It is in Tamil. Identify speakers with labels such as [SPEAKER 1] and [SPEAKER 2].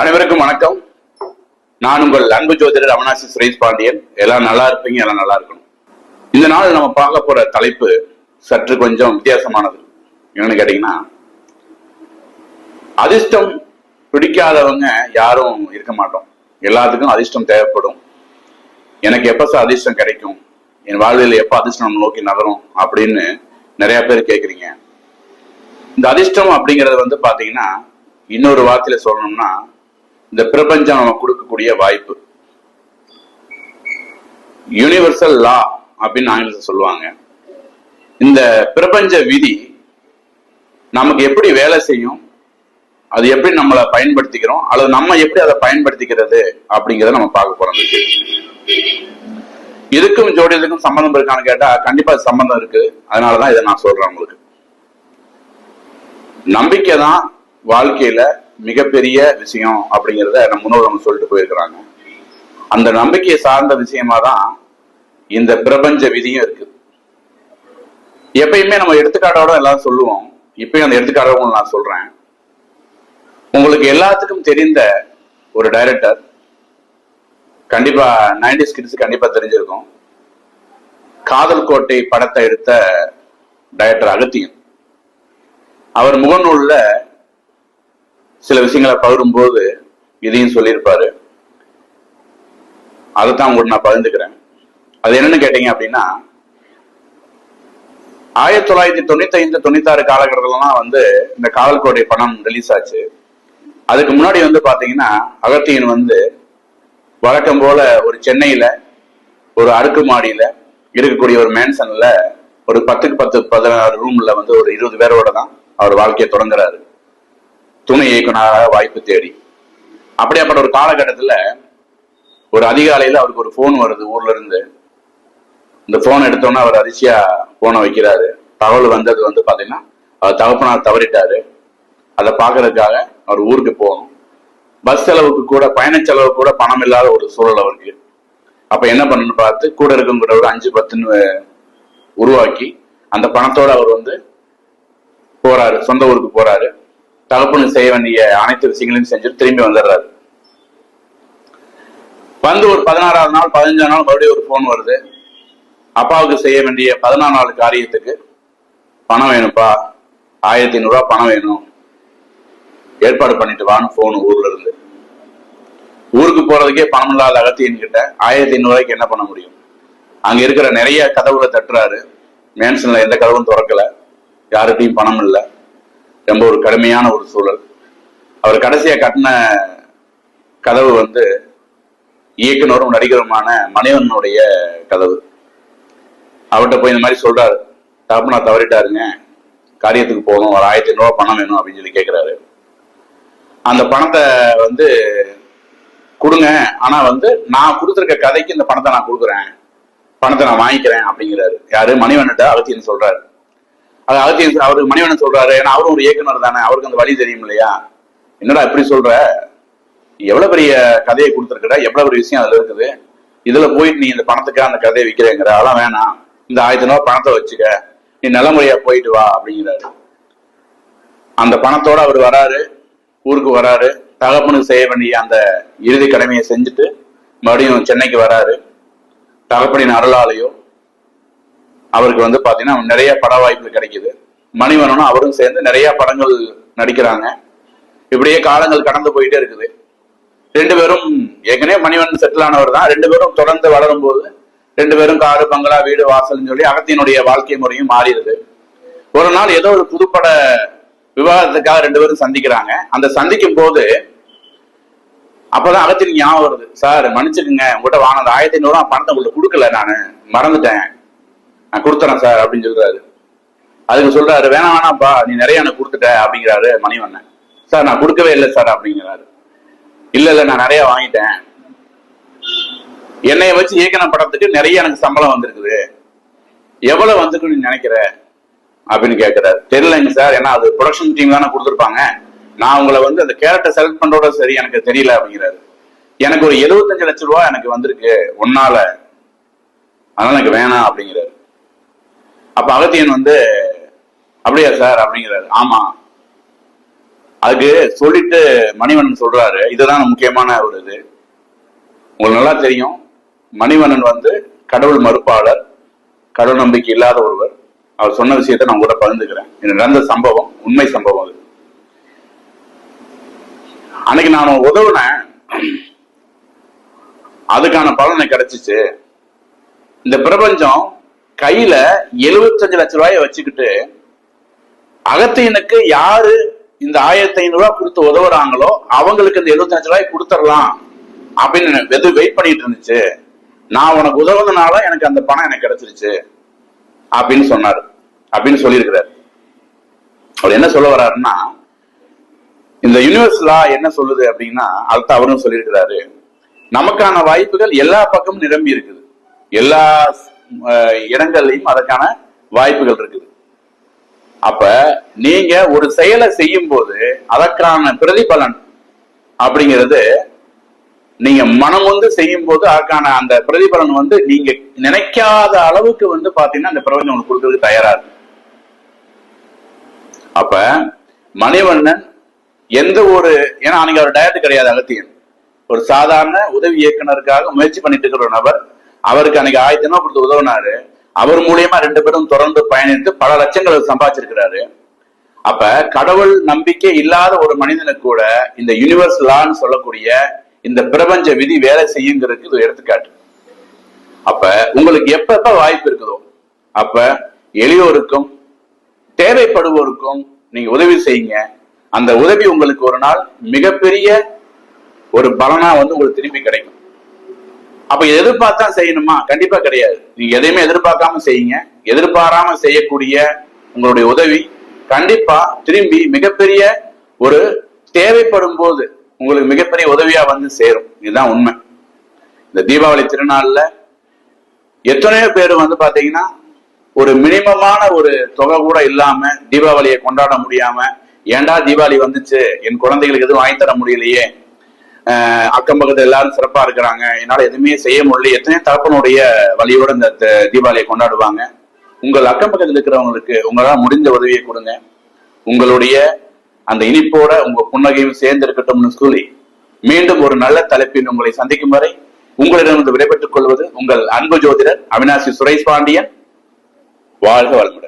[SPEAKER 1] அனைவருக்கும் வணக்கம். நான் உங்கள் அன்பு ஜோதிடர் அவினாசி சுரேஷ் பாண்டியன். எல்லாம் நல்லா இருப்பீங்க எல்லாம் நல்லா இருக்கணும். இந்த நாள் நம்ம பார்க்க போற தலைப்பு சற்று கொஞ்சம் வித்தியாசமானது. என்னன்னு கேட்டீங்கன்னா அதிர்ஷ்டம் பிடிக்காதவங்க யாரும் இருக்க மாட்டோம். எல்லாத்துக்கும் அதிர்ஷ்டம் தேவைப்படும். எனக்கு எப்ப சார் அதிர்ஷ்டம் கிடைக்கும்? என் வாழ்வில் எப்ப அதிர்ஷ்டம் நோக்கி நகரும்? அப்படின்னு நிறைய பேர் கேக்குறீங்க. இந்த அதிர்ஷ்டம் அப்படிங்கறது வந்து பாத்தீங்கன்னா இன்னொரு வார்த்தையில சொல்லணும்னா இந்த பிரபஞ்சம் நமக்கு கொடுக்கக்கூடிய வாய்ப்பு. யூனிவர்சல் லா அப்படின்னு ஆங்கிலத்தில் சொல்லுவாங்க. இந்த பிரபஞ்ச விதி நமக்கு எப்படி வேலை செய்யும் அது எப்படி நம்மளை பயன்படுத்திக்கிறோம் அல்லது நம்ம எப்படி அதை பயன்படுத்திக்கிறது அப்படிங்கிறத நம்ம பார்க்க போறோம் இந்த கேள்வி. இதுக்கும் ஜோடியதுக்கும் சம்பந்தம் இருக்கான்னு கேட்டா கண்டிப்பா சம்பந்தம் இருக்கு. அதனாலதான் இதை நான் சொல்றேன் உங்களுக்கு. நம்பிக்கை தான் வாழ்க்கையில மிகப்பெரிய விஷயம் அப்படிங்கிறத நம்ம முன்னோர்கள் சொல்லிட்டு போயிருக்கிறாங்க. அந்த நம்பிக்கையை சார்ந்த விஷயமா தான் இந்த பிரபஞ்ச விதியும் இருக்கு. எப்பயுமே நம்ம எடுத்துக்காட்டோட எல்லாரும் சொல்லுவோம். இப்பயும் அந்த எடுத்துக்காட்டோட நான் சொல்றேன். உங்களுக்கு எல்லாத்துக்கும் தெரிந்த ஒரு டைரக்டர் கண்டிப்பா நைன்டிஸ் கிட்ஸ் கண்டிப்பா தெரிஞ்சிருக்கும். காதல் கோட்டை படத்தை எடுத்த டைரக்டர் அகத்தியன். அவர் முகநூல்ல சில விஷயங்களை பகிரும்போது இதையும் சொல்லியிருப்பாரு. அதைத்தான் உங்கள்கிட்ட நான் பகிர்ந்துக்கிறேன். அது என்னன்னு கேட்டீங்க அப்படின்னா ஆயிரத்தி தொள்ளாயிரத்தி தொண்ணூத்தி ஐந்து தொண்ணூத்தாறு காலகட்டத்திலலாம் வந்து இந்த காவல் கோடை பணம் ரிலீஸ் ஆச்சு. அதுக்கு முன்னாடி வந்து பாத்தீங்கன்னா அகத்தியன் வந்து வழக்கம் போல ஒரு சென்னையில ஒரு அடுக்குமாடியில இருக்கக்கூடிய ஒரு மேன்சன்ல ஒரு பத்துக்கு பத்து பதினாறு ரூம்ல வந்து ஒரு இருபது பேரோட தான் அவர் வாழ்க்கையை தொடங்குறாரு. துணை இயக்குனராக வாய்ப்பு தேடி. அப்படியாப்பட்ட ஒரு காலகட்டத்தில் ஒரு அதிகாலையில் அவருக்கு ஒரு ஃபோன் வருது ஊர்ல இருந்து. இந்த ஃபோன் எடுத்தோன்னே அவர் அதிர்ச்சியா போனை வைக்கிறாரு. தகவல் வந்தது வந்து பார்த்தீங்கன்னா அவர் தகப்பனார் தவறிட்டாரு. அதை பார்க்கறதுக்காக அவர் ஊருக்கு போகணும். பஸ் செலவுக்கு கூட பயண செலவு கூட பணம் இல்லாத ஒரு சூழல் அவருக்கு. அப்ப என்ன பண்ணணும்னு பார்த்து கூட இருக்கவங்கிற ஒரு அஞ்சு பத்துன்னு உருவாக்கி அந்த பணத்தோட அவர் வந்து போறாரு சொந்த ஊருக்கு போறாரு. தகப்பனுக்கு செய்ய வேண்டிய அனைத்து விஷயங்களையும் செஞ்சுட்டு திரும்பி வந்துடுறாரு. வந்து ஒரு பதினாறாவது நாள் பதினஞ்சாம் நாள் மறுபடியும் ஒரு ஃபோன் வருது. அப்பாவுக்கு செய்ய வேண்டிய பதினாறு நாள் காரியத்துக்கு பணம் வேணும்ப்பா ஆயிரத்தி ஐநூறுரூவா பணம் வேணும். ஏற்பாடு பண்ணிட்டு வான்னு ஃபோனு ஊர்ல இருந்து. ஊருக்கு போறதுக்கே பணம் இல்லாத அகத்தியன் கிட்ட ஆயிரத்தி ஐநூறுவாய்க்கு என்ன பண்ண முடியும்? அங்க இருக்கிற நிறைய கதவுகளை தட்டுறாரு. மேன்ஷன்ல எந்த கதவும் திறக்கல. யார்கிட்டயும் பணம் இல்லை. ரொம்ப ஒரு கடுமையான ஒரு சூழல். அவர் கடைசியா கட்டின கதவு வந்து இயக்குனரும் நடிகருமான மணிவனுடைய கதவு. அவர்கிட்ட போய் இந்த மாதிரி சொல்றாரு. தகப்பனா தவறிட்டாருங்க. காரியத்துக்கு போகணும். ஒரு ஆயிரத்தி ஐநூறுவா பணம் வேணும் அப்படின்னு சொல்லி கேட்கிறாரு அந்த பணத்தை வந்து கொடுங்க. ஆனா வந்து நான் கொடுத்துருக்க கதைக்கு இந்த பணத்தை நான் கொடுக்குறேன். பணத்தை நான் வாங்கிக்கிறேன் அப்படிங்கிறாரு. யாரு? மணிவண்ணட்ட அகத்தியன் சொல்றாரு. அது அகத்தியன் அவருக்கு மணிவண்ணன் சொல்றாரு. ஏன்னா அவரும் ஒரு இயக்குனர் தானே. அவருக்கு அந்த வழி தெரியும் இல்லையா? என்னடா இப்படி சொல்ற? எவ்வளவு பெரிய கதையை கொடுத்துருக்குற எவ்வளவு பெரிய விஷயம் அதுல இருக்குது? இதுல போயிட்டு நீ இந்த பணத்துக்காக அந்த கதையை விற்கிறேங்கிற அதெல்லாம் வேணாம். இந்த ஆயிரத்தி ரூபாய் பணத்தை வச்சுக்க. நீ நல்ல முறையா போயிட்டு வா அப்படிங்கிறாரு. அந்த பணத்தோட அவர் வராரு. ஊருக்கு வராரு. தகப்பனுக்கு செய்ய வேண்டிய அந்த இறுதி கடமையை செஞ்சுட்டு மறுபடியும் சென்னைக்கு வராரு. தகப்பனின் அருளாலையோ அவருக்கு வந்து பாத்தீங்கன்னா நிறைய பட வாய்ப்பு கிடைக்குது. மணிவனனும் அவரும் சேர்ந்து நிறைய படங்கள் நடிக்கிறாங்க. இப்படியே காலங்கள் கடந்து போயிட்டே இருக்குது. ரெண்டு பேரும் ஏற்கனவே மணிவன் செட்டில் ஆனவர் தான். ரெண்டு பேரும் தொடர்ந்து வளரும் போது ரெண்டு பேரும் காடு பங்களா வீடு வாசல்னு சொல்லி அகத்தியனுடைய வாழ்க்கை முறையும் மாறிடுது. ஒரு நாள் ஏதோ ஒரு புதுப்பட விவாதத்துக்காக ரெண்டு பேரும் சந்திக்கிறாங்க. அந்த சந்திக்கும் போது அப்பதான் அகத்தின் ஞாபகம் வருது. சார் மன்னிச்சுக்குங்க. உங்கள்கிட்ட வாங்க அந்த ஆயிரத்தி ஐநூறு பணத்தை உங்கள்ட்ட கொடுக்கல நான். மறந்துட்டேன். நான் கொடுத்துறேன் சார் அப்படின்னு சொல்றாரு. அதுக்கு சொல்றாரு வேணாம் வேணாம்ப்பா நீ நிறைய எனக்கு கொடுத்துட்ட அப்படிங்கிறாரு மணிவண்ணன். சார் நான் கொடுக்கவே இல்லை சார் அப்படிங்கிறாரு. இல்ல இல்ல நான் நிறைய வாங்கிட்டேன். என்னைய வச்சு இயக்கின படத்துக்கு நிறைய எனக்கு சம்பளம் வந்திருக்குது. எவ்வளவு வந்திருக்குன்னு நினைக்கிற? அப்படின்னு கேட்கிறாரு தெரியலங்க சார் ஏன்னா அது ப்ரொடக்ஷன் டீம் தானே கொடுத்துருப்பாங்க. நான் உங்களை வந்து அந்த கேரக்டர் செலக்ட் பண்றோட சரி எனக்கு தெரியல அப்படிங்கிறாரு. எனக்கு ஒரு எழுபத்தஞ்சு லட்சம் ரூபா எனக்கு வந்திருக்கு ஒன்னால அதனால எனக்கு வேணாம் அப்படிங்கிறாரு. அப்ப அகத்தியன் வந்து அப்படியா சார்? அப்படிங்கிறாரு. ஆமா. அதுக்கு சொல்லிட்டு மணிவண்ணன் சொல்றாரு. இதுதான் முக்கியமான ஒரு இது. உங்களுக்கு நல்லா தெரியும். மணிவண்ணன் வந்து கடவுள் மறுப்பாளர் கடவுள் நம்பிக்கை இல்லாத ஒருவர். அவர் சொன்ன விஷயத்தை நான் கூட பகிர்ந்துக்கிறேன். இது நடந்த சம்பவம் உண்மை சம்பவம் அது. அன்னைக்கு நான் உதவுனேன். அதுக்கான பலனை கிடைச்சிச்சு. இந்த பிரபஞ்சம் கையில 75 லட்ச ரூபாயை வச்சுக்கிட்டு அகத்தியனுக்கு யாரு இந்த ஆயிரத்தி ஐநூறு ரூபாய் கொடுத்து உதவுறாங்களோ அவங்களுக்கு இந்த எழுபத்தஞ்சு ரூபாய் கொடுத்துடலாம் அப்படின்னு வெது வெயிட் பண்ணிட்டு இருந்துச்சு. நான் உனக்கு உதவுனதுனால எனக்கு அந்த பணம் எனக்கு கிடைச்சிருச்சு அப்படின்னு சொன்னாரு. அப்படின்னு சொல்லியிருக்கிறாரு. அவர் என்ன சொல்ல வர்றாருன்னா இந்த யூனிவர்ஸ் லா என்ன சொல்லுது அப்படின்னா அடுத்த அவரும் சொல்லியிருக்கிறாரு நமக்கான வாய்ப்புகள் எல்லா பக்கமும் நிரம்பி இருக்குது. எல்லா இடங்கள்லையும் அதற்கான வாய்ப்புகள் இருக்குது. அப்ப நீங்க ஒரு செயலை செய்யும் போது அதற்கான பிரதிபலன் அப்படிங்கிறது நீங்க மனம் வந்து செய்யும் போது அதற்கான அந்த பிரதிபலன் வந்து நீங்க நினைக்காத அளவுக்கு வந்து பாத்தீங்கன்னா அந்த பிரபஞ்சம் உங்களுக்கு கொடுக்கறதுக்கு தயாரா இருக்கு. அப்ப மணிவண்ணன் எந்த ஒரு ஏன்னா அன்னைக்கு அவர் டயட்டு கிடையாது அகத்தியன். ஒரு சாதாரண உதவி இயக்குனருக்காக முயற்சி பண்ணிட்டு இருக்கிற நபர் அவருக்கு அன்னைக்கு ஆயிரத்தி கொடுத்து உதவினாரு. அவர் மூலியமா ரெண்டு பேரும் தொடர்ந்து பயணித்து பல லட்சங்கள் சம்பாதிச்சிருக்கிறாரு. அப்ப கடவுள் நம்பிக்கை இல்லாத ஒரு மனிதனுக்கு கூட இந்த யூனிவர்ஸ் லான்னு சொல்லக்கூடிய இந்த பிரபஞ்ச விதி வேலை செய்யுங்கிறதுக்கு இது எடுத்துக்காட்டு. அப்ப உங்களுக்கு எப்ப எப்ப வாய்ப்பு இருக்குதோ அப்ப எளியோருக்கும் தேவைப்படுவோருக்கும் நீங்க உதவி செய்யுங்க. அந்த உதவி உங்களுக்கு ஒரு நாள் மிகப்பெரிய ஒரு பலனா வந்து உங்களுக்கு திரும்பி கிடைக்கும். அப்ப எதிர்பார்த்தா செய்யணுமா? கண்டிப்பா கிடையாது. நீங்க எதையுமே எதிர்பார்க்காம செய்யுங்க. எதிர்பாராம செய்யக்கூடிய உங்களுடைய உதவி கண்டிப்பா திரும்பி மிகப்பெரிய ஒரு தேவைப்படும் போது உங்களுக்கு மிகப்பெரிய உதவியா வந்து சேரும். இதுதான் உண்மை. இந்த தீபாவளி திருநாள்ல எத்தனையோ பேர் வந்து பாத்தீங்கன்னா ஒரு மினிமமான ஒரு தொகை கூட இல்லாம தீபாவளியை கொண்டாட முடியாம ஏன்டா தீபாவளி வந்துச்சு? என் குழந்தைகளுக்கு எதுவும் வாங்கி தர முடியலையே. அக்கம் பக்கத்துல எல்லாரும் சிறப்பா இருக்கிறாங்க. என்னால எதுவுமே செய்ய முடியல. எத்தனையோ தகப்பனுடைய வழியோட இந்த தீபாவளியை கொண்டாடுவாங்க. உங்கள் அக்கம் பக்கத்தில் இருக்கிறவங்களுக்கு உங்களால் முடிந்த உதவியை கொடுங்க. உங்களுடைய அந்த இனிப்போட உங்க புன்னகையும் சேர்ந்து இருக்கட்டும்னு சொல்லி மீண்டும் ஒரு நல்ல தலைப்பில் உங்களை சந்திக்கும் வரை உங்களிடமிருந்து விடைபெற்றுக் கொள்வது உங்கள் அன்பு ஜோதிடர் அவினாசி சுரேஷ் பாண்டியன். வாழ்க வளமுடன்.